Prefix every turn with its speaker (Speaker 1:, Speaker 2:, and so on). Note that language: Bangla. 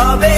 Speaker 1: আমারে